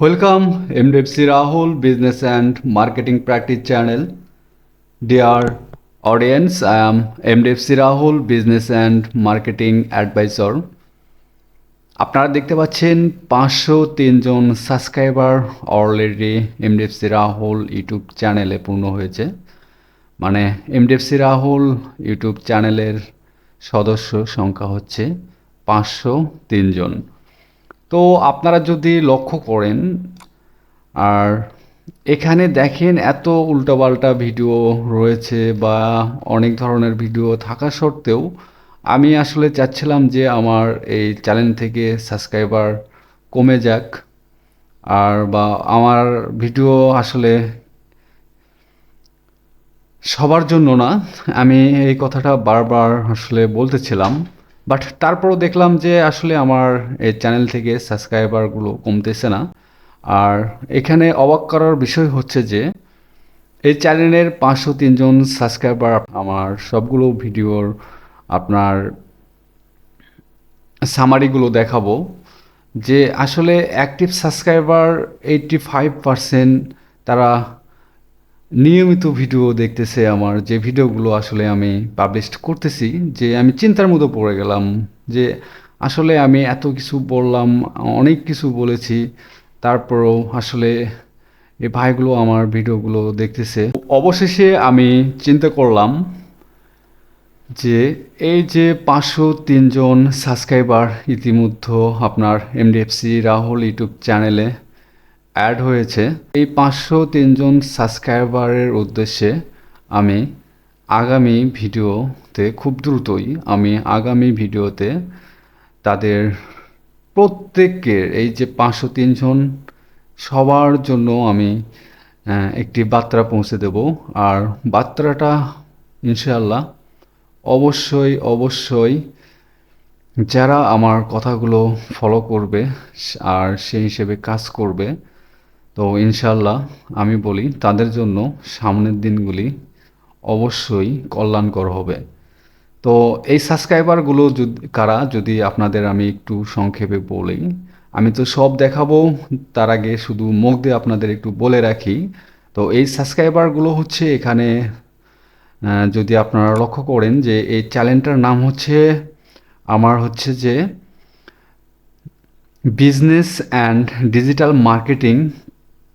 Welcome MDFC Rahul business and marketing practice channel dear audience I am MDFC Rahul business and marketing advisor আপনারা দেখতে পাচ্ছেন পাঁচশো তিনজন subscriber already MDFC Rahul YouTube চ্যানেলে পূর্ণ হয়েছে। মানে এমডিএফসি রাহুল ইউটিউব চ্যানেলের সদস্য সংখ্যা হচ্ছে পাঁচশো তিনজন তো আপনারা যদি লক্ষ্য করেন, আর এখানে দেখেন এত উল্টোপাল্টা ভিডিও রয়েছে বা অনেক ধরনের ভিডিও থাকা সত্ত্বেও আমি আসলে চাচ্ছিলাম যে আমার এই চ্যানেল থেকে সাবস্ক্রাইবার কমে যাক। আর বা আমার ভিডিও আসলে সবার জন্য না, আমি এই কথাটা বারবার আসলে বলতেছিলাম। বাট তারপরও দেখলাম যে আসলে আমার এই চ্যানেল থেকে সাবস্ক্রাইবারগুলো কমতেছে না। আর এখানে অবাক করার বিষয় হচ্ছে যে, এই চ্যানেলের পাঁচশো তিনজন সাবস্ক্রাইবার আমার সবগুলো ভিডিওর আপনার সামারিগুলো দেখাবো। যে আসলে active subscriber eighty five percent তারা নিয়মিত ভিডিও দেখতেছে আমার, যে ভিডিওগুলো আসলে আমি পাবলিশ করতেছি, যে আমি চিন্তার মতো পড়ে গেলাম, যে আসলে আমি এত কিছু বললাম, অনেক কিছু বলেছি, তারপরও আসলে এই ভাইগুলো আমার ভিডিওগুলো দেখতেছে। অবশেষে আমি চিন্তা করলাম যে এই যে পাঁচশো তিনজন সাবস্ক্রাইবার ইতিমধ্যে আপনার এমডিএফসি রাহুল ইউটিউব চ্যানেলে অ্যাড হয়েছে। এই পাঁচশো তিনজন সাবস্ক্রাইবারের উদ্দেশ্যে আমি আগামী ভিডিওতে খুব দ্রুতই আমি আগামী ভিডিওতে তাদের প্রত্যেকের এই যে পাঁচশো তিনজন সবার জন্য আমি একটি বার্তা পৌঁছে দেব। আর বার্তাটা ইনশাআল্লাহ অবশ্যই অবশ্যই যারা আমার কথাগুলো ফলো করবে, আর সেই হিসেবে কাজ করবে তো ইনশাল্লাহ আমি বলি, তাদের জন্য সামনের দিনগুলি অবশ্যই কল্যাণকর হবে। তো এই সাবস্ক্রাইবারগুলো যদি, কারা? যদি আপনাদের আমি একটু সংক্ষেপে বলি, আমি তো সব দেখাবো, তার আগে শুধু মুখ দিয়ে আপনাদের একটু বলে রাখি। তো এই সাবস্ক্রাইবারগুলো হচ্ছে এখানে যদি আপনারা লক্ষ্য করেন যে এই চ্যানেলটার নাম হচ্ছে, আমার হচ্ছে যে, business and digital marketing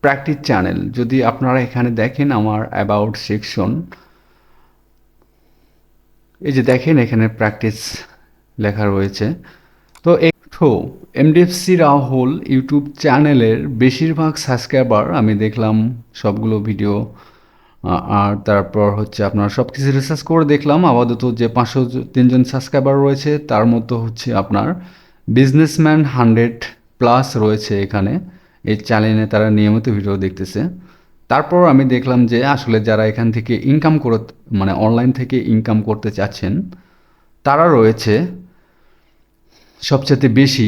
practice channel যদি আপনারা এখানে দেখেন আমার অ্যাবাউট সেকশন এই যে দেখেন এখানে প্র্যাকটিস লেখা রয়েছে। তো একটু এমডিএফসি রাহুল ইউটিউব চ্যানেলের বেশিরভাগ সাবস্ক্রাইবার আমি দেখলাম সবগুলো ভিডিও আর তারপর হচ্ছে আপনার সব কিছু রিসার্চ করে দেখলাম। আপাতত যে পাঁচশো তিনজন সাবস্ক্রাইবার রয়েছে, তার মধ্যে হচ্ছে আপনার বিজনেসম্যান হান্ড্রেড প্লাস রয়েছে এখানে। এই চ্যানেলে তারা নিয়মিত ভিডিও দেখতেছে। তারপর আমি দেখলাম যে আসলে যারা এখান থেকে ইনকাম করে মানে অনলাইন থেকে ইনকাম করতে চাচ্ছেন, তারা রয়েছে সবচেয়ে বেশি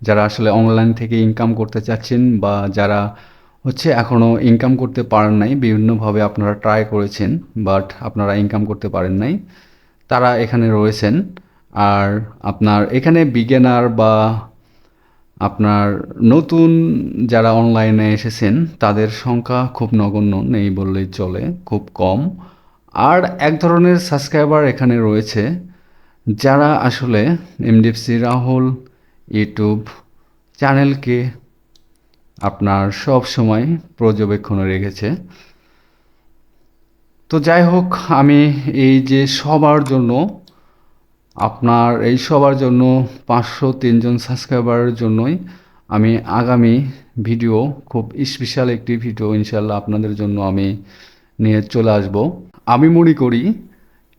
যারা আসলে অনলাইন থেকে ইনকাম করতে চাচ্ছেন বা যারা হচ্ছে এখনও ইনকাম করতে পারেন নাই, বিভিন্নভাবে আপনারা ট্রাই করেছেন বাট আপনারা ইনকাম করতে পারেন নাই, তারা এখানে রয়েছেন। আর আপনার এখানে বিজ্ঞানার বা আপনার নতুন যারা অনলাইনে এসেছেন, তাদের সংখ্যা খুব নগণ্য, নেই বললেই চলে, খুব কম। আর এক ধরনের সাবস্ক্রাইবার এখানে রয়েছে, যারা আসলে এমডিএফসি রাহুল ইউটিউব চ্যানেলকে আপনার সব সময় পর্যবেক্ষণে রেখেছে। তো যাই হোক, আমি এই যে সবার জন্য আপনার এই সবার জন্য পাঁচশো তিনজন সাবস্ক্রাইবারের জন্যই আমি আগামী ভিডিও খুব স্পেশাল একটি ভিডিও ইনশাল্লাহ আপনাদের জন্য আমি নিয়ে চলে আসব। আমি মনে করি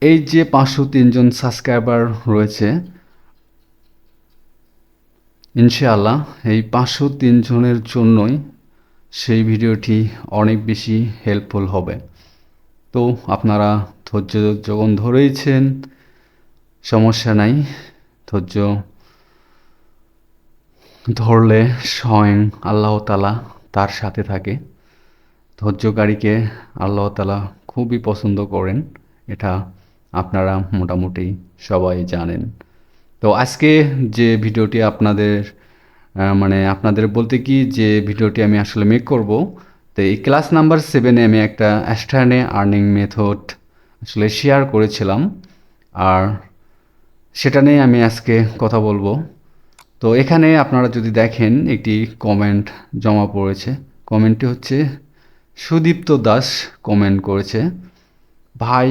এই যে পাঁচশো তিনজন সাবস্ক্রাইবার রয়েছে, ইনশাআল্লাহ এই পাঁচশো তিনজনের জন্যই সেই ভিডিওটি অনেক বেশি হেল্পফুল হবে। তো আপনারা ধৈর্য যখন ধরেইছেন সমস্যা নাই। ধৈর্য ধরলে স্বয়ং আল্লাহ তালা তার সাথে থাকে। ধৈর্যকারীকে আল্লাহ তালা খুবই পছন্দ করেন, এটা আপনারা মোটামুটি সবাই জানেন। তো আজকে যে ভিডিওটি আপনাদের মানে আপনাদের বলতে কি যে ভিডিওটি আমি আসলে মেক করব, তো এই ক্লাস নাম্বার সেভেনে আমি একটা অ্যাস্টার্নে আর্নিং মেথড আসলে শেয়ার করেছিলাম। আর সেটা নিয়ে আমি আজকে কথা বলব। তো এখানে আপনারা যদি দেখেন একটি কমেন্ট জমা পড়েছে। কমেন্টটি হচ্ছে, সুদীপ্ত দাস কমেন্ট করেছে, ভাই,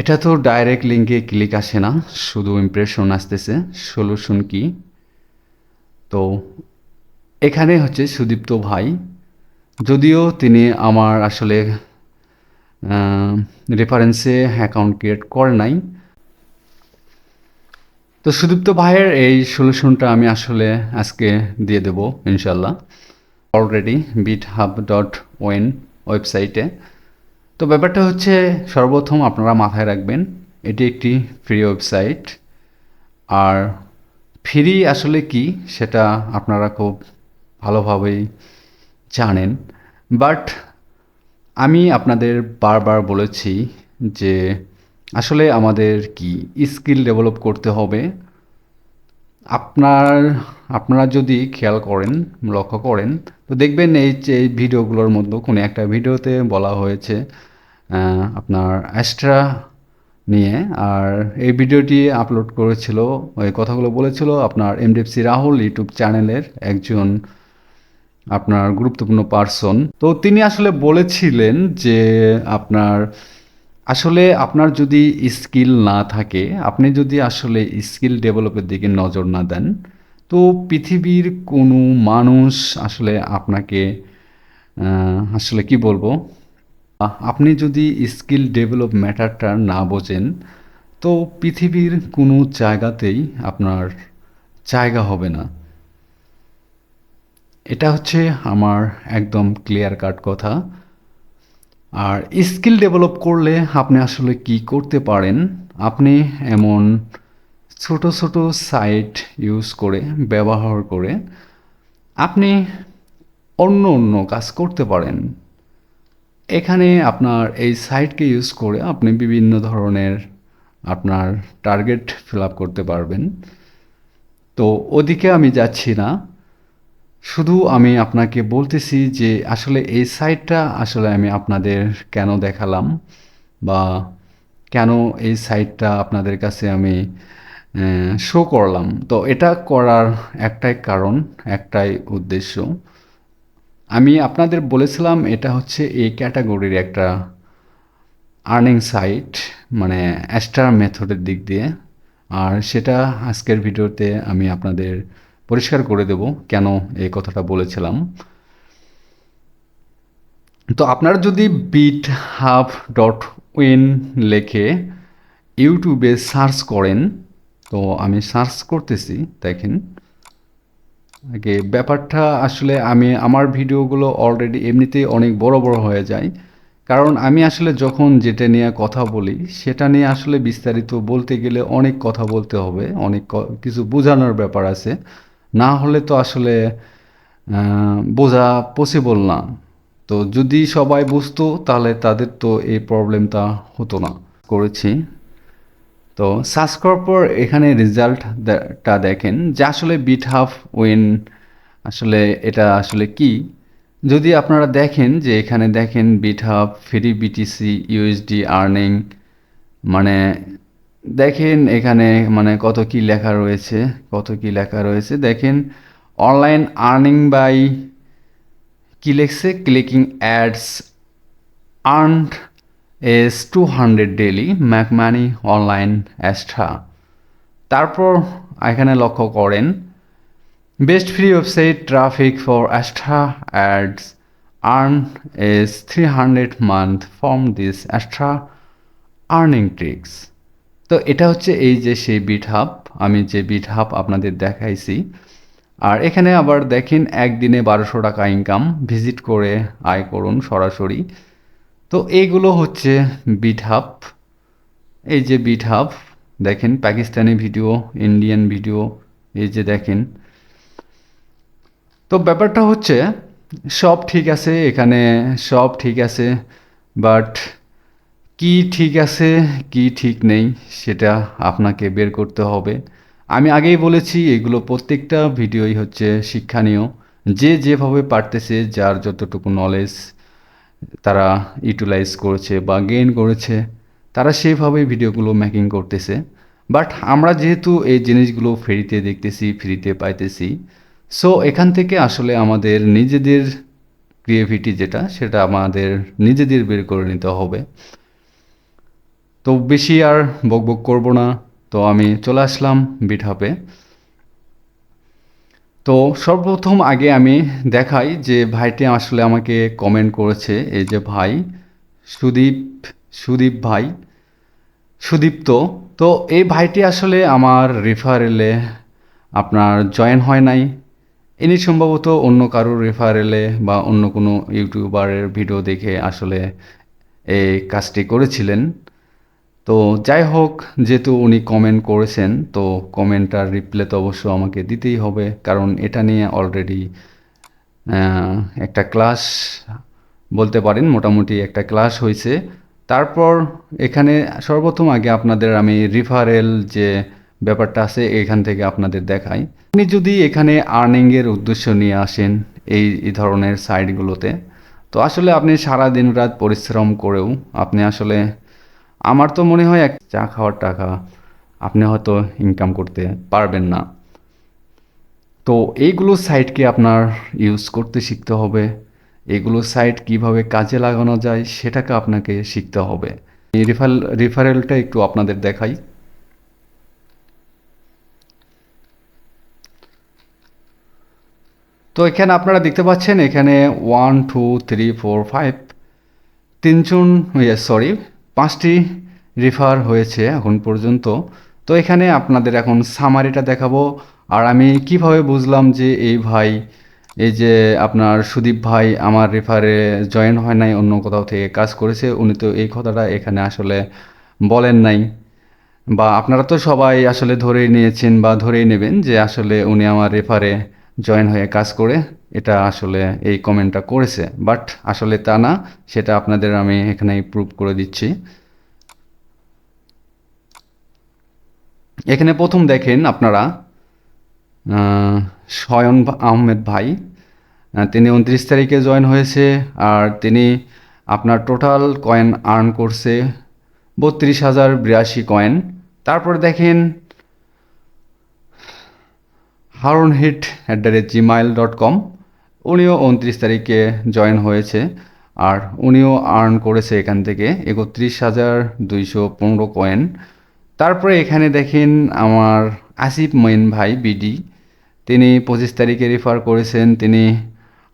এটা তো ডাইরেক্ট লিঙ্কে ক্লিক আসে না, শুধু ইমপ্রেশন আসতেছে সলিউশন কি? তো এখানে হচ্ছে সুদীপ্ত ভাই, যদিও তিনি আমার আসলে রেফারেন্সে অ্যাকাউন্ট ক্রিয়েট করে নাই তো সুদীপ্ত ভাইয়ের এই সলিউশনটা আমি আসলে আজকে দিয়ে দেব ইনশাল্লাহ already bit hub dot one ওয়েবসাইটে। তো ব্যাপারটা হচ্ছে, সর্বপ্রথম আপনারা মাথায় রাখবেন, এটি একটি ফ্রি ওয়েবসাইট আর ফ্রি আসলে কি, সেটা আপনারা খুব ভালোভাবেই জানেন। বাট আমি আপনাদের বারবার বলেছি যে আসলে আমাদের কি স্কিল ডেভেলপ করতে হবে? আপনার, আপনারা যদি খেয়াল করেন, লক্ষ্য করেন, তো দেখবেন এই এই ভিডিওগুলোর মধ্যে কোনো একটা ভিডিওতে বলা হয়েছে আপনার অ্যাস্ট্রা নিয়ে, আর এই ভিডিওটি আপলোড করেছিল, ওই কথাগুলো বলেছিল আপনার এমডিএফসি রাহুল ইউটিউব চ্যানেলের একজন আপনার গুরুত্বপূর্ণ পার্সন তো তিনি আসলে বলেছিলেন যে আপনার আসলে আপনার যদি স্কিল না থাকে, আপনি যদি আসলে স্কিল ডেভেলপের দিকে নজর না দেন, তো পৃথিবীর কোনো মানুষ আসলে আপনাকে আসলে কি বলব? আপনি যদি স্কিল ডেভেলপ ম্যাটারটা না বোঝেন, তো পৃথিবীর কোনো জায়গাতেই আপনার জায়গা হবে না। এটা হচ্ছে আমার একদম ক্লিয়ার কাট কথা। আর স্কিল ডেভেলপ করলে আপনি আসলে কি করতে পারেন? আপনি এমন ছোট ছোট সাইট ইউজ করে, ব্যবহার করে আপনি অন্য অন্য কাজ করতে পারেন। এখানে আপনার এই সাইটকে ইউজ করে আপনি বিভিন্ন ধরনের আপনার টার্গেট ফিল আপ করতে পারবেন। তো ওদিকে আমি যাচ্ছি না। শুধু আমি আপনাকে বলতেছি যে আসলে এই সাইটটা আসলে আমি আপনাদের কেন দেখালাম বা কেন এই সাইটটা আপনাদের কাছে আমি শো করলাম। তো এটা করার একটাই কারণ, একটাই উদ্দেশ্য। আমি আপনাদের বলেছিলাম এটা হচ্ছে এই ক্যাটাগরির একটা আর্নিং সাইট মানে অ্যাস্টার মেথডের দিক দিয়ে। আর সেটা আজকের ভিডিওতে আমি আপনাদের পরিষ্কার করে দেব কেন এই কথাটা বলেছিলাম। তো আপনারা যদি বিট হাফ ডট উইন লেখে ইউটিউবে সার্চ করেন, তো আমি সার্চ করতেছি, দেখেন। আগে ব্যাপারটা আসলে আমি, আমার ভিডিওগুলো অলরেডি এমনিতেই অনেক বড় বড় হয়ে যায়। কারণ আমি আসলে যখন যেটা নিয়ে কথা বলি, সেটা নিয়ে আসলে বিস্তারিত বলতে গেলে অনেক কথা বলতে হবে, অনেক কিছু বোঝানোর ব্যাপার আছে। না হলে তো আসলে বোঝা পসিবল না। তো যদি সবাই বুঝতো, তাহলে তাদের তো এই প্রবলেমটা হতো না। করেছি। তো সার্চ করার পর এখানে রেজাল্টটা দেখেন যে আসলে বিট হাফ উইন আসলে এটা আসলে কি? যদি আপনারা দেখেন যে এখানে দেখেন bit half free BTC USD earning মানে দেখেন এখানে মানে কত কি লেখা রয়েছে, কত কি লেখা রয়েছে। দেখেন অনলাইন আর্নিং বাই কি লিখছে? Clicking ads earned S two hundred daily make money online Astra তারপর এখানে লক্ষ্য করেন best free website traffic for Astra ads earn S three hundred month from this Astra earning tricks তো এটা হচ্ছে এই যে সেই বিট হাব আমি যে বিট হাব আপনাদের দেখাইছি। আর এখানে আবার দেখেন একদিনে বারোশো টাকা ইনকাম ভিজিট করে আয় করুন সরাসরি। তো এইগুলো হচ্ছে বিট হাব এই যে বিট হাব দেখেন পাকিস্তানি ভিডিও ইন্ডিয়ান ভিডিও এই যে দেখেন। তো ব্যাপারটা হচ্ছে, সব ঠিক আছে, এখানে সব ঠিক আছে বাট কি ঠিক আছে, কি ঠিক নেই, সেটা আপনাকে বের করতে হবে। আমি আগেই বলেছি, এগুলো প্রত্যেকটা ভিডিওই হচ্ছে শিক্ষণীয় যে যেভাবে পারতেছে, যার যতটুকু নলেজ তারা ইউটিলাইজ করেছে বা গেইন করেছে, তারা সেইভাবেই ভিডিওগুলো মেকিং করতেছে। বাট আমরা যেহেতু এই জিনিসগুলো ফ্রিতে দেখতেছি ফ্রিতে পাইতেছি সো এখান থেকে আসলে আমাদের নিজেদের ক্রিয়েভিটি যেটা, সেটা আমাদের নিজেদের বের করে নিতে হবে। তো বেশি আর বকবক করব না। তো আমি চলে আসলাম বিটহাপে তো সর্বপ্রথম আগে আমি দেখাই যে ভাইটি আসলে আমাকে কমেন্ট করেছে, এই যে ভাই, সুদীপ সুদীপ ভাই সুদীপ্ত তো। এই ভাইটি আসলে আমার রেফারেলে আপনার জয়েন হয় নাই। ইনি সম্ভবত অন্য কারোর রেফারেলে বা অন্য কোনো ইউটিউবারের ভিডিও দেখে আসলে এই কাজটি করেছিলেন। তো যাই হোক, যেহেতু উনি কমেন্ট করেছেন, তো কমেন্টটার রিপ্লে তো অবশ্য আমাকে দিতেই হবে, কারণ এটা নিয়ে অলরেডি একটা ক্লাস বলতে পারেন, মোটামুটি একটা ক্লাস হয়েছে। তারপর এখানে সর্বপ্রথম আগে আপনাদের আমি রিফারেল যে ব্যাপারটা আছে, এখান থেকে আপনাদের দেখাই। আপনি যদি এখানে আর্নিংয়ের উদ্দেশ্য নিয়ে আসেন, এই ধরনের সাইটগুলোতে তো আসলে আপনি সারা দিন রাত পরিশ্রম করেও আপনি আসলে আমার তো মনে হয় এক চা খাওয়ার টাকা আপনি হয়তো ইনকাম করতে পারবেন না। তো এইগুলো সাইটকে আপনার ইউজ করতে শিখতে হবে। এগুলো সাইট কীভাবে কাজে লাগানো যায় সেটাকে আপনাকে শিখতে হবে। এই রিফারেল রিফারেলটা একটু আপনাদের দেখাই। তো এখানে আপনারা দেখতে পাচ্ছেন এখানে one two three four five তিনজন সরি পাঁচটি রেফার হয়েছে এখন পর্যন্ত। তো এখানে আপনাদের এখন সামারিটা দেখাবো। আর আমি কীভাবে বুঝলাম যে এই ভাই, এই যে আপনার সুদীপ ভাই আমার রেফারে জয়েন হয় নাই, অন্য কোথাও থেকে কাজ করেছে, উনি তো এই কথাটা এখানে আসলে বলেন নাই। বা আপনারা তো সবাই আসলে ধরেই নিয়েছেন বা ধরেই নেবেন যে আসলে উনি আমার রেফারে জয়েন হয়ে কাজ করে। এটা আসলে এই কমেন্টটা করেছে, বাট আসলে তা না, সেটা আপনাদের আমি এখানে প্রুভ করে দিচ্ছি। এখানে প্রথম দেখেন আপনারা শয়ন আহমেদ ভাই তিনি উনত্রিশ তারিখে জয়েন হয়েছে, আর তিনি আপনার টোটাল কয়েন আর্ন করছে বত্রিশ হাজার বিরাশি কয়েন তারপরে দেখেন Harun hit at the rate Gmail dot com উনিও উনত্রিশ তারিখে জয়েন হয়েছে আর উনিও আর্ন করেছে এখান থেকে একত্রিশ হাজার দুইশো পনেরো কয়েন। তারপরে এখানে দেখেন আমার আসিফ মঈন ভাই বিডি তিনি পঁচিশ তারিখে রেফার করেছেন, তিনি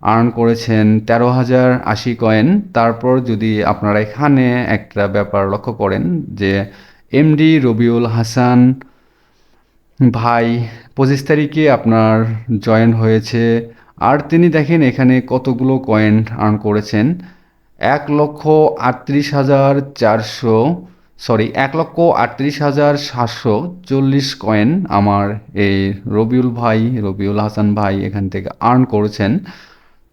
আর্ন করেছেন তেরো হাজার আশি কয়েন। তারপর যদি আপনারা এখানে একটা ব্যাপার লক্ষ্য করেন যে এমডি রবিউল হাসান ভাই পঁচিশ তারিখে আপনার জয়েন হয়েছে আর তিনি দেখেন এখানে কতগুলো কয়েন আর্ন করেছেন। এক লক্ষ আটত্রিশ হাজার চারশো সরি এক লক্ষ আটত্রিশ হাজার সাতশো চল্লিশ কয়েন আমার এই রবিউল ভাই, রবিউল হাসান ভাই এখান থেকে আর্ন করেছেন।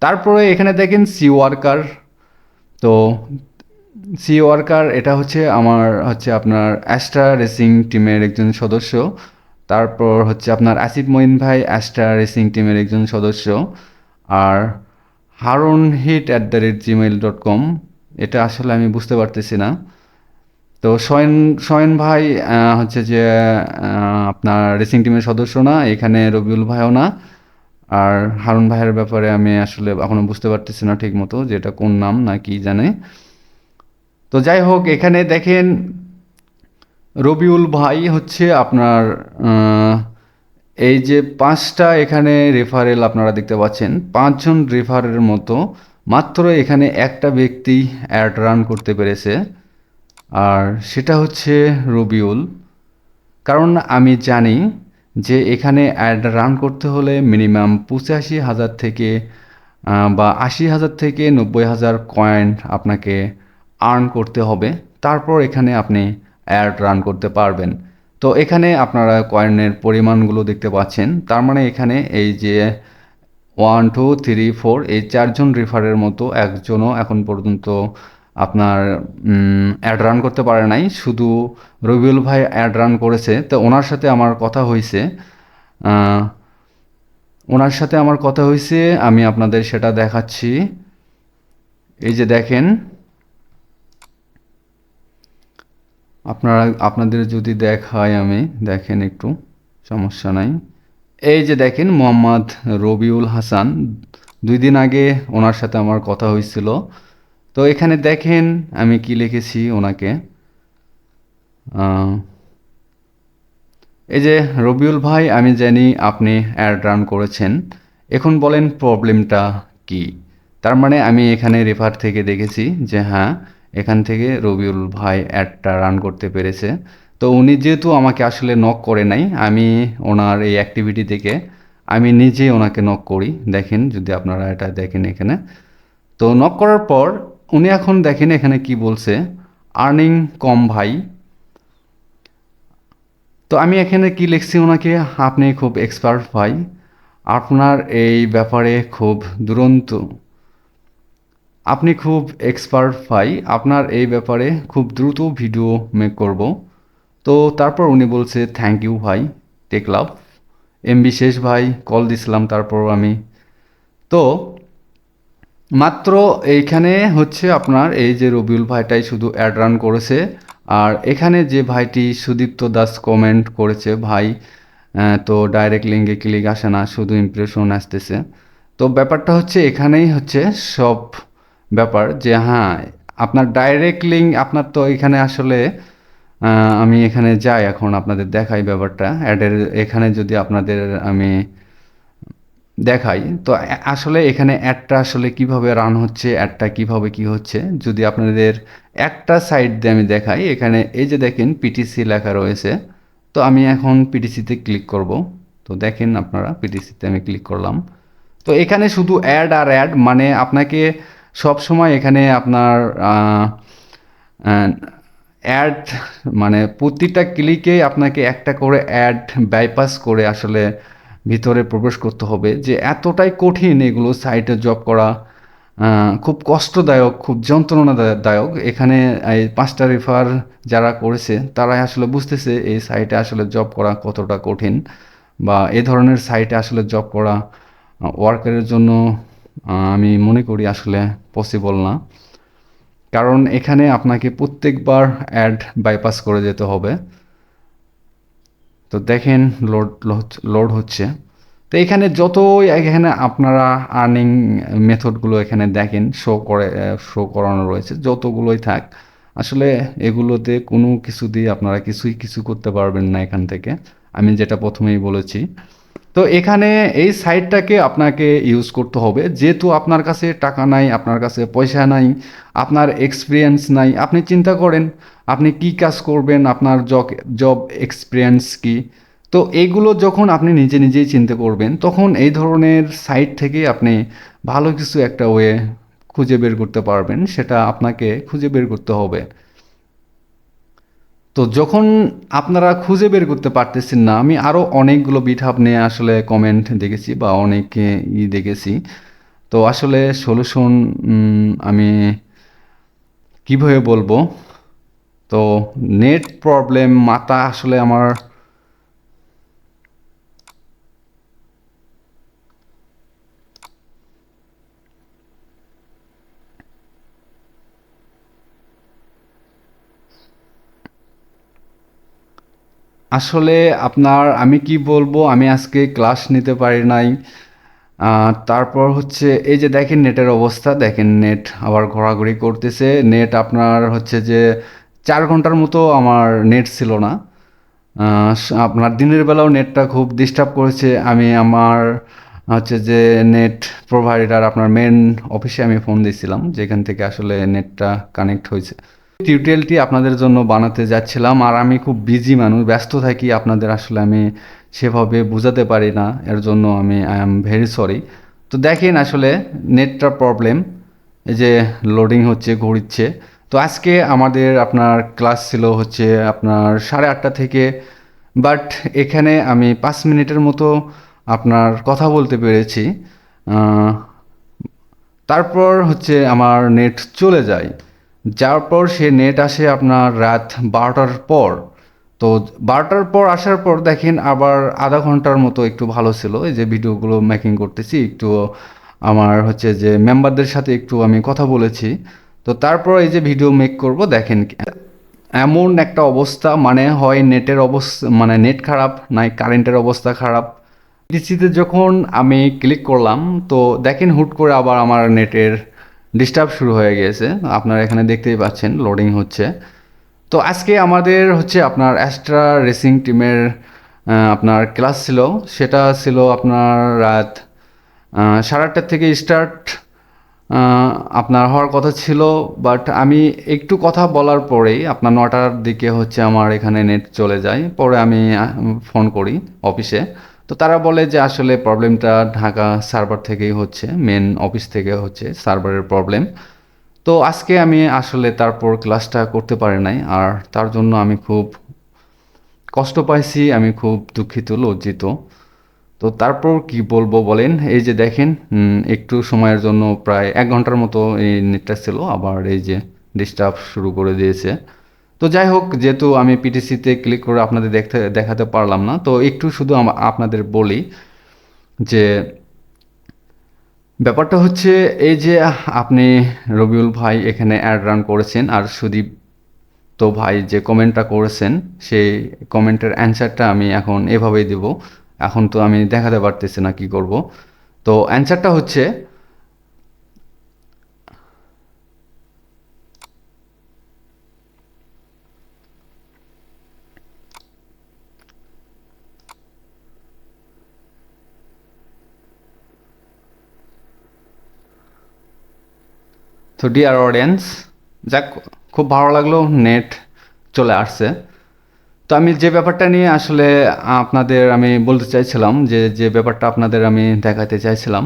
তারপরে এখানে দেখেন সি ওয়ার্কার তো সি ওয়ার্কার এটা হচ্ছে আমার, হচ্ছে আপনার অ্যাস্ট্রা রেসিং টিমের একজন সদস্য। তারপর হচ্ছে আপনার আসিফ মঈন ভাই অ্যাস্টার রেসিং টিমের একজন সদস্য। আর Harun hit at the rate Gmail dot com এটা আসলে আমি বুঝতে পারতেছি না। তো সয়ন সয়ন ভাই হচ্ছে যে আপনার রেসিং টিমের সদস্য না, এখানে রবিউল ভাইও না। আর হারুন ভাইয়ের ব্যাপারে আমি আসলে এখনও বুঝতে পারতেছি না ঠিক মতো যে এটা কোন নাম না কি জানে। তো যাই হোক, এখানে দেখেন রবিউল ভাই হচ্ছে আপনার এই যে পাঁচটা এখানে রেফারেল আপনারা দেখতে পাচ্ছেন, পাঁচজন রেফারের মতো, মাত্র এখানে একটা ব্যক্তি অ্যাড রান করতে পেরেছে। আর সেটা হচ্ছে রবিউল। কারণ আমি জানি যে এখানে অ্যাড রান করতে হলে মিনিমাম পঁচাশি হাজার থেকে বা আশি হাজার থেকে নব্বই হাজার কয়েন আপনাকে আর্ন করতে হবে। তারপর এখানে আপনি অ্যাড রান করতে পারবেন। তো এখানে আপনারা কয়েনের পরিমাণগুলো দেখতে পাচ্ছেন। তার মানে এখানে এই যে ওয়ান টু থ্রি ফোর এই চারজন রেফারের মতো একজনও এখন পর্যন্ত আপনার অ্যাড রান করতে পারে নাই। শুধু রবিউল ভাই অ্যাড রান করেছে। তো ওনার সাথে আমার কথা হয়েছে ওনার সাথে আমার কথা হয়েছে। আমি আপনাদের সেটা দেখাচ্ছি। এই যে দেখেন আপনারা, আপনাদের যদি দেখাই আমি, দেখেন একটু, সমস্যা নাই। এই যে দেখেন মোহাম্মদ রবিউল হাসান, দুই দিন আগে ওনার সাথে আমার কথা হয়েছিল। তো এখানে দেখেন আমি কি লিখেছি ওনাকে? এই যে রবিউল ভাই, আমি জানি আপনি অ্যাড রান করেছেন। এখন বলেন প্রবলেমটা কি? তার মানে আমি এখানে রেফার থেকে দেখেছি যে হ্যাঁ এখান থেকে রবিউল ভাই অ্যাডটা রান করতে পেরেছে। তো উনি যেহেতু আমাকে আসলে নক করে নাই, আমি ওনার এই অ্যাক্টিভিটি থেকে আমি নিজেই ওনাকে নক করি। দেখেন, যদি আপনারা এটা দেখেন এখানে। তো নক করার পর উনি এখন দেখেন এখানে কি বলছে আর্নিং কম ভাই। তো আমি এখানে কি লিখছি ওনাকে? আপনি খুব এক্সপার্ট ভাই। আপনার এই ব্যাপারে খুব দুরন্ত। আপনি খুব এক্সপার্ট ভাই। আপনার এই ব্যাপারে খুব দ্রুত ভিডিও মেক করব। তো তারপর উনি বলছে থ্যাংক ইউ ভাই টেক লাভ এমবি শেষ ভাই কল দিছিলাম, তারপর আমি। তো মাত্র এইখানে হচ্ছে আপনার এই যে রবিউল ভাইটাই শুধু অ্যাড রান করেছে। আর এখানে যে ভাইটি সুদীপ্ত দাস কমেন্ট করেছে, ভাই তো ডাইরেক্ট লিঙ্কে ক্লিক আসে না, শুধু ইমপ্রেশন আসতেছে। তো ব্যাপারটা হচ্ছে এখানেই হচ্ছে সব ব্যাপার যে হ্যাঁ আপনার ডাইরেক্ট লিঙ্ক আপনার তো এখানে আসলে আমি এখানে যাই এখন আপনাদের দেখাই ব্যাপারটা। অ্যাডের এখানে যদি আপনাদের আমি দেখাই, তো আসলে এখানে অ্যাডটা আসলে কীভাবে রান হচ্ছে অ্যাডটা কীভাবে কি হচ্ছে, যদি আপনাদের একটা সাইড দিয়ে আমি দেখাই, এখানে এই যে দেখেন পিটিসি লেখা রয়েছে, তো আমি এখন পিটিসিতে ক্লিক করব। তো দেখেন আপনারা পিটিসিতে আমি ক্লিক করলাম। তো এখানে শুধু অ্যাড আর অ্যাড মানে আপনাকে সব সময় এখানে আপনার অ্যাড মানে প্রতিটা ক্লিকে আপনাকে একটা করে অ্যাড বাইপাস করে আসলে ভিতরে প্রবেশ করতে হবে যে এতটাই কঠিন এগুলো সাইটে জব করা খুব কষ্টদায়ক, খুব যন্ত্রণাদায়ক। এখানে এই পাঁচটা রেফার যারা করেছে, তারাই আসলে বুঝতেছে এই সাইটে আসলে জব করা কতটা কঠিন বা এ ধরনের সাইটে আসলে জব করা ওয়ার্কারের জন্য আমি মনে করি আসলে পসিবল না। কারণ এখানে আপনাকে প্রত্যেকবার অ্যাড বাইপাস করে যেতে হবে। তো দেখেন লোড লোড হচ্ছে। তো এখানে যতই এখানে আপনারা আর্নিং মেথডগুলো এখানে দেখেন শো করে শো করানো রয়েছে, যতগুলোই থাক, আসলে এগুলোতে কোনো কিছু দিয়ে আপনারা কিছুই কিছু করতে পারবেন না এখান থেকে। আমি যেটা প্রথমেই বলেছি তো এখানে এই সাইটটাকে আপনাকে ইউজ করতে হবে। যেহেতু আপনার কাছে টাকা নাই, আপনার কাছে পয়সা নাই, আপনার এক্সপিরিয়েন্স নাই, আপনি চিন্তা করেন, আপনি কি কাজ করবেন, আপনার জব জব এক্সপিরিয়েন্স কি? তো এইগুলো যখন আপনি নিজে নিজেই চিন্তা করবেন, তখন এই ধরনের সাইট থেকে আপনি ভালো কিছু একটা ওয়ে খুঁজে বের করতে পারবেন, সেটা আপনাকে খুঁজে বের করতে হবে। তো যখন আপনারা খুঁজে বের করতে পারতেছেন না, আমি আরও অনেকগুলো বিঠাপ নিয়ে আসলে কমেন্ট দেখেছি বা অনেকে ই দেখেছি। তো আসলে সলিউশন আমি কীভাবে বলব? তো নেট প্রবলেম মাথা আসলে আমার আসলে আপনার আমি কি বলব? আমি আজকে ক্লাস নিতে পারি নাই। তারপর হচ্ছে এই যে দেখেন নেটের অবস্থা, দেখেন নেট আবার ঘোরাঘুরি করতেছে। নেট আপনার হচ্ছে যে চার ঘণ্টার মতো আমার নেট ছিল না। আপনার দিনের বেলাও নেটটা খুব ডিস্টার্ব করেছে। আমি আমার হচ্ছে যে নেট প্রোভাইডার আপনার মেন অফিসে আমি ফোন দিয়েছিলাম যেখান থেকে আসলে নেটটা কানেক্ট হয়েছে। টিউটোরিয়ালটি আপনাদের জন্য বানাতে যাচ্ছিলাম আর আমি খুব বিজি মানুষ, ব্যস্ত থাকি, আপনাদের আসলে আমি সেভাবে বোঝাতে পারি না, এর জন্য আমি আই এম ভেরি সরি তো দেখেন আসলে নেটটা প্রবলেম এই যে লোডিং হচ্ছে, ঘুরছে। তো আজকে আমাদের আপনার ক্লাস ছিল হচ্ছে আপনার সাড়ে আটটা থেকে বাট এখানে আমি পাঁচ মিনিটের মতো আপনার কথা বলতে পেরেছি। তারপর হচ্ছে আমার নেট চলে যায়। যার পর সে নেট আসে আপনার রাত বারোটার পর। তো বারোটার পর আসার পর দেখেন আবার আধা ঘণ্টার মতো একটু ভালো ছিল। এই যে ভিডিওগুলো মেকিং করতেছি, একটু আমার হচ্ছে যে মেম্বারদের সাথে একটু আমি কথা বলেছি। তো তারপর এই যে ভিডিও মেক করব, দেখেন এমন একটা অবস্থা মানে হয় নেটের অবস্থা মানে নেট খারাপ, নাই কারেন্টের অবস্থা খারাপ। ডিসিতে যখন আমি ক্লিক করলাম, তো দেখেন হুট করে আবার আমার নেটের ডিস্টার্ব শুরু হয়ে গিয়েছে আপনারা এখানে দেখতেই পাচ্ছেন লোডিং হচ্ছে। তো আজকে আমাদের হচ্ছে আপনার অ্যাস্ট্রা রেসিং টিমের আপনার ক্লাস ছিল। সেটা ছিল আপনার রাত সাড়ে আটটার থেকে স্টার্ট আপনার হওয়ার কথা ছিল। বাট আমি একটু কথা বলার পরেই আপনার নটার দিকে হচ্ছে আমার এখানে নেট চলে যায়। পরে আমি ফোন করি অফিসে তো তারা বলে যে আসলে প্রবলেমটা ঢাকা সার্ভার থেকেই হচ্ছে মেন অফিস থেকে হচ্ছে সার্ভারের প্রবলেম। তো আজকে আমি আসলে তারপর ক্লাসটা করতে পারি নাই আর তার জন্য আমি খুব কষ্ট পাইছি, আমি খুব দুঃখিত, লজ্জিত। তো তারপর কি বলব বলেন? এই যে দেখেন একটু সময়ের জন্য প্রায় এক ঘণ্টার মতো এই নেটটা ছিল, আবার এই যে ডিস্টার্ব শুরু করে দিয়েছে। তো যাই হোক, যেহেতু আমি পিটিসিতে ক্লিক করে আপনাদের দেখতে, দেখাতে পারলাম না, তো একটু শুধু আপনাদের বলি যে ব্যাপারটা হচ্ছে এই যে আপনি রবিউল ভাই এখানে অ্যাড রান করেছেন আর সুদীপ তো ভাই যে কমেন্টটা করেছেন, সেই কমেন্টের অ্যান্সারটা আমি এখন এভাবেই দেব। এখন তো আমি দেখাতে পারতেছি না কি করব। তো অ্যান্সারটা হচ্ছে তো ডিয়ার অডিয়েন্স যাক, খুব ভালো লাগল নেট চলে আসছে। তো আমি যে ব্যাপারটা নিয়ে আসলে আপনাদের আমি বলতে চাইছিলাম, যে যে ব্যাপারটা আপনাদের আমি দেখাতে চাইছিলাম,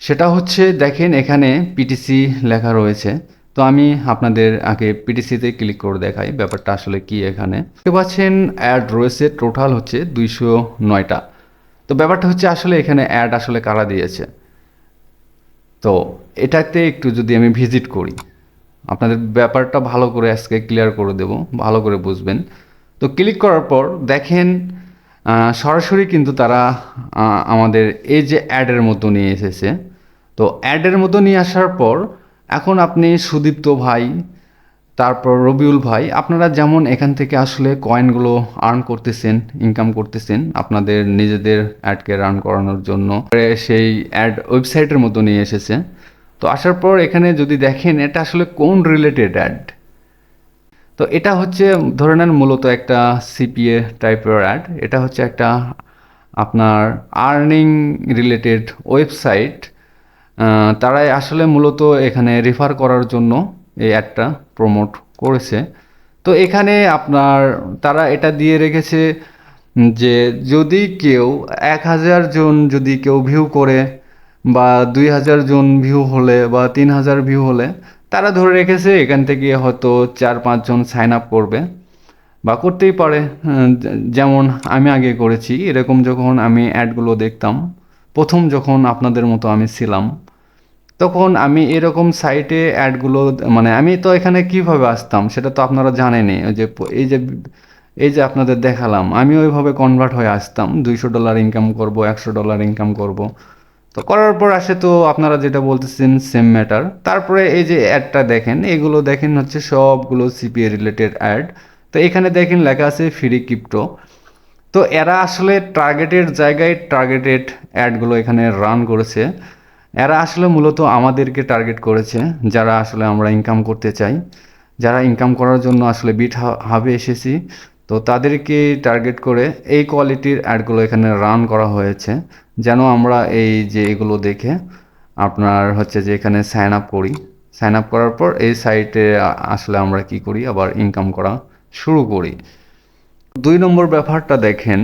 সেটা হচ্ছে দেখেন এখানে পিটিসি লেখা রয়েছে। তো আমি আপনাদের আগে পিটিসিতে ক্লিক করে দেখাই, ব্যাপারটা আসলে কি এখানে। দেখতে পাচ্ছেন অ্যাড রয়েছে টোটাল হচ্ছে দুইশো নয়টা। তো ব্যাপারটা হচ্ছে আসলে এখানে অ্যাড আসলে কারা দিয়েছে? তো এটাতে একটু যদি আমি ভিজিট করি, আপনাদের ব্যাপারটা ভালো করে আজকে ক্লিয়ার করে দেব, ভালো করে বুঝবেন। তো ক্লিক করার পর দেখেন সরাসরি কিন্তু তারা আমাদের এই যে অ্যাডের মতো নিয়ে এসেছে। তো অ্যাডের মতো নিয়ে আসার পর এখন আপনি সুদীপ্ত ভাই তারপর রবিউল ভাই, আপনারা যেমন এখান থেকে আসলে কয়েনগুলো আর্ন করতেছেন ইনকাম করতেছেন, আপনাদের নিজেদের অ্যাডকে রান করানোর জন্য সেই অ্যাড ওয়েবসাইটের মতো নিয়ে এসেছে। তো আসার পর এখানে যদি দেখেন, এটা আসলে কোন রিলেটেড অ্যাড তো এটা হচ্ছে, ধরে নেন মূলত একটা সিপিএ টাইপের অ্যাড এটা হচ্ছে একটা আপনার আর্নিং রিলেটেড ওয়েবসাইট তারাই আসলে মূলত এখানে রেফার করার জন্য এই অ্যাডটা প্রমোট করেছে। তো এখানে আপনার তারা এটা দিয়ে রেখেছে যে যদি কেউ এক হাজার জন যদি কেউ ভিউ করে বা দুই হাজার জন ভিউ হলে বা তিন হাজার ভিউ হলে, তারা ধরে রেখেছে এখান থেকে হয়তো চার পাঁচজন সাইন আপ করবে। বা করতেই পারে যেমন আমি আগে করেছি, এরকম যখন আমি অ্যাডগুলো দেখতাম, প্রথম যখন আপনাদের মতো আমি ছিলাম তখন আমি এরকম সাইটে অ্যাডগুলো মানে আমি তো এখানে কীভাবে আসতাম সেটা তো আপনারা জানেনই। ওই যে এই যে এই যে আপনাদের দেখালাম, আমি ওইভাবে কনভার্ট হয়ে আসতাম। দুইশো ডলার ইনকাম করব, একশো ডলার ইনকাম করব। তো করার পর আসে তো আপনারা যেটা বলতেছেন সেম ম্যাটার তারপরে এই যে অ্যাডটা দেখেন, এগুলো দেখেন হচ্ছে সবগুলো সিপিএ রিলেটেড অ্যাড তো এখানে দেখেন লেখা আছে ফ্রি ক্রিপ্টো তো এরা আসলে টার্গেটের জায়গায় টার্গেটেড অ্যাডগুলো এখানে রান করেছে। এরা আসলে মূলত আমাদেরকে টার্গেট করেছে, যারা আসলে আমরা ইনকাম করতে চাই। যারা ইনকাম করার জন্য আসলে বিট হাবে এসেছি, তো তাদেরকে টার্গেট করে এই কোয়ালিটির অ্যাডগুলো এখানে রান করা হয়েছে, যেন আমরা এই যে এগুলো দেখে আপনার হচ্ছে যে এখানে সাইন আপ করি। সাইন আপ করার পর এই সাইটে আসলে আমরা কি করি? আবার ইনকাম করা শুরু করি। দুই নম্বর ব্যাপারটা দেখেন।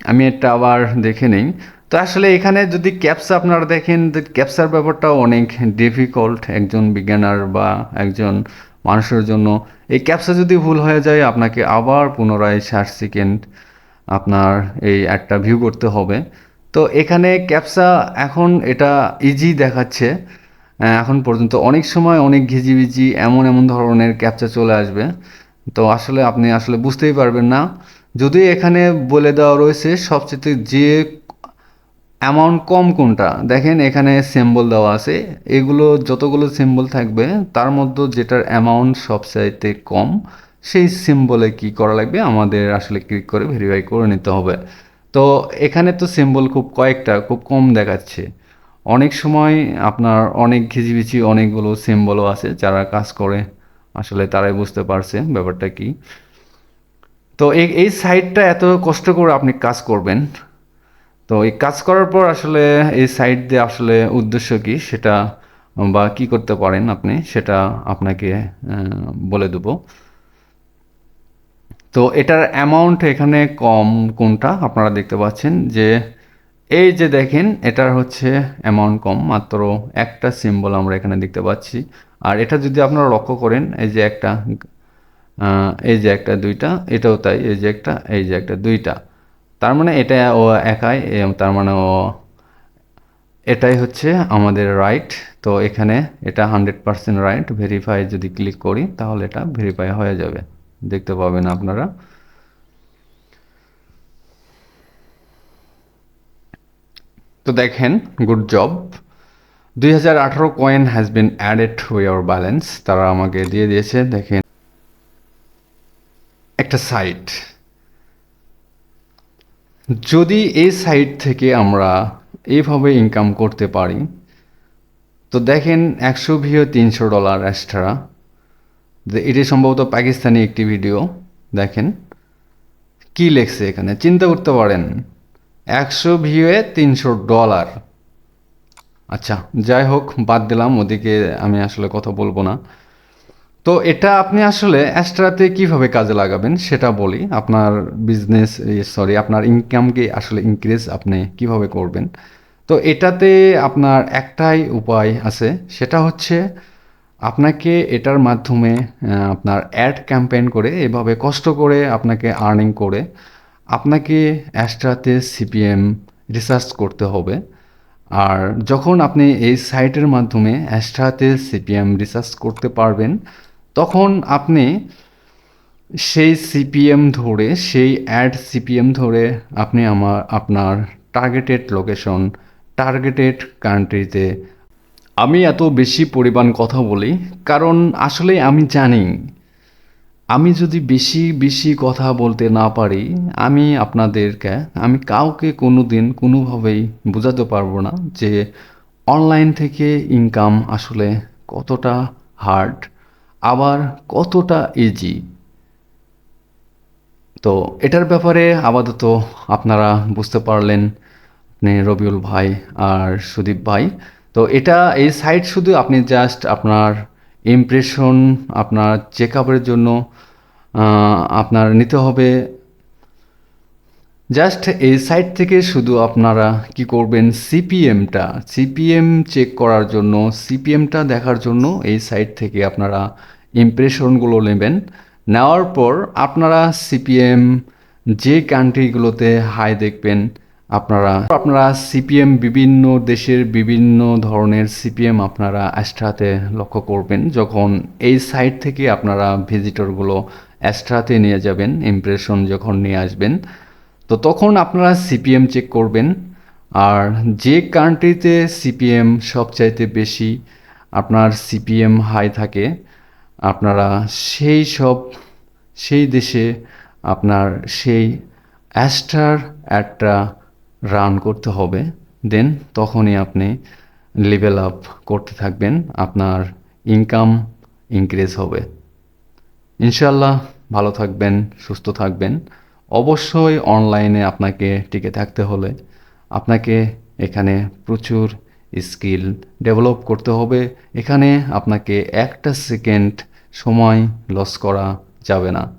আমি এটা আবার দেখে নিই। তো আসলে এখানে যদি ক্যাপসা আপনারা দেখেন ক্যাপসার ব্যাপারটা অনেক ডিফিকাল্ট একজন বিজ্ঞানার বা একজন মানুষের জন্য। এই ক্যাপসা যদি ভুল হয়ে যায়, আপনাকে আবার পুনরায় ষাট সেকেন্ড আপনার এই একটা ভিউ করতে হবে। তো এখানে ক্যাপসা এখন এটা ইজি দেখাচ্ছে। এখন পর্যন্ত অনেক সময় অনেক ঘিজিবিজি এমন এমন ধরনের ক্যাপচা চলে আসবে। তো আসলে আপনি আসলে বুঝতেই পারবেন না। যদি এখানে বলে দেওয়া রয়েছে, সবচেয়ে যে অ্যামাউন্ট কম কোনটা? দেখেন এখানে সিম্বল দেওয়া আছে। এগুলো যতগুলো সিম্বল থাকবে, তার মধ্যে যেটার অ্যামাউন্ট সবচাইতে কম, সেই সিম্বলে কি করা লাগবে? আমাদের আসলে ক্লিক করে ভেরিফাই করে নিতে হবে। তো এখানে তো সিম্বল খুব কয়েকটা, খুব কম দেখাচ্ছে। অনেক সময় আপনার অনেক ঘিজিবিচি অনেকগুলো সিম্বলও আছে, যারা কাজ করে, আসলে তারাই বুঝতে পারছে ব্যাপারটা কি। তো এই সাইটটা এত কষ্ট করে আপনি কাজ করবেন তো এই কাজ করার পর আসলে এই সাইট দিয়ে আসলে উদ্দেশ্য কি? সেটা, বা কি করতে পারেন আপনি? সেটা আপনাকে বলে দেবো। তো এটার অ্যামাউন্ট এখানে কম কোনটা? আপনারা দেখতে পাচ্ছেন যে, এই যে দেখেন, এটার হচ্ছে অ্যামাউন্ট কম। মাত্র একটা সিম্বল আমরা এখানে দেখতে পাচ্ছি। আর এটা যদি আপনারা লক্ষ্য করেন, এই যে একটা এই যে একটা, দুইটা, এটাও তাই। এই যে একটা, এই যে একটা, দুইটা। তার মানে এটা ও একাই তার মানে ও এটাই হচ্ছে আমাদের রাইট তো এখানে এটা হান্ড্রেড পার্সেন্ট রাইট ভেরিফাই যদি ক্লিক করি, তাহলে এটা ভেরিফাই হয়ে যাবে। দেখতে পাবেন আপনারা। তো দেখেন গুড জব দুই হাজার আঠারো coin has been added to your balance তারা আমাকে দিয়ে দিয়েছে, দেখেন। একটা সাইট যদি এই সাইট থেকে আমরা এইভাবে ইনকাম করতে পারি, তো দেখেন একশো ভিও তিনশো ডলার এক্সট্রা এটি সম্ভবত পাকিস্তানি একটি ভিডিও দেখেন। কি লেখছে এখানে? চিন্তা করতে পারেন, একশো ভিওয়ে তিনশো ডলার আচ্ছা যাই হোক, বাদ দিলাম, ওদিকে আমি আসলে কথা বলব না। তো এটা আপনি আসলে এক্সট্রাতে কীভাবে কাজে লাগাবেন সেটা বলি। আপনার বিজনেস সরি আপনার ইনকামকে আসলে ইনক্রিজ আপনি কীভাবে করবেন। তো এটাতে আপনার একটাই উপায় আছে, সেটা হচ্ছে আপনাকে এটার মাধ্যমে আপনার অ্যাড ক্যাম্পেইন করে এভাবে কষ্ট করে আপনাকে আর্নিং করে আপনাকে এক্সট্রাতে সিপিএম রিসার্চ করতে হবে। আর যখন আপনি এই সাইটের মাধ্যমে এক্সট্রাতে সিপিএম রিসার্চ করতে পারবেন তখন আপনি সেই সিপিএম ধরে, সেই অ্যাড সিপিএম ধরে আপনি আমার, আপনার টার্গেটেড লোকেশন টার্গেটেড কান্ট্রিতে আমি এত বেশি পরিমাণ কথা বলি, কারণ আসলে আমি জানি, আমি যদি বেশি বেশি কথা বলতে না পারি, আমি আপনাদেরকে, আমি কাউকে কোনো দিন কোনোভাবেই বোঝাতে পারব না যে অনলাইন থেকে ইনকাম আসলে কতটা হার্ড আবার কতটা ইজি তো এটার ব্যাপারে আপাতত আপনারা বুঝতে পারলেন আপনি রবিউল ভাই আর সুদীপ ভাই। তো এটা এই সাইট শুধু আপনি জাস্ট আপনার ইমপ্রেশন আপনার চেক আপের জন্য আপনার নিতে হবে। জাস্ট এই সাইট থেকে শুধু আপনারা কি করবেন? সিপিএমটা সিপিএম চেক করার জন্য সিপিএমটা দেখার জন্য এই সাইট থেকে আপনারা ইমপ্রেশনগুলো নেবেন। নেওয়ার পর আপনারা সিপিএম যে কান্ট্রিগুলোতে হাই দেখবেন, আপনারা আপনারা সিপিএম বিভিন্ন দেশের বিভিন্ন ধরনের সিপিএম আপনারা এক্সট্রাতে লক্ষ্য করবেন। যখন এই সাইট থেকে আপনারা ভিজিটরগুলো এক্সট্রাতে নিয়ে যাবেন ইমপ্রেশন যখন নিয়ে আসবেন, তো তখন আপনারা সিপিএম চেক করবেন। আর যে কান্ট্রিতে সিপিএম সবচাইতে বেশি আপনার সিপিএম হাই থাকে আপনারা সেই সব, সেই দেশে আপনার সেই অ্যাস্টার অ্যাডটা রান করতে হবে। দেন তখনই আপনি লেভেল আপ করতে থাকবেন। আপনার ইনকাম ইনক্রিজ হবে। ইনশাল্লাহ ভালো থাকবেন, সুস্থ থাকবেন। অবশ্যই অনলাইনে আপনাকে টিকে থাকতে হলে। আপনাকে এখানে প্রচুর স্কিল ডেভেলপ করতে হবে। এখানে আপনাকে একটা সেকেন্ড সময় লস করা যাবে না।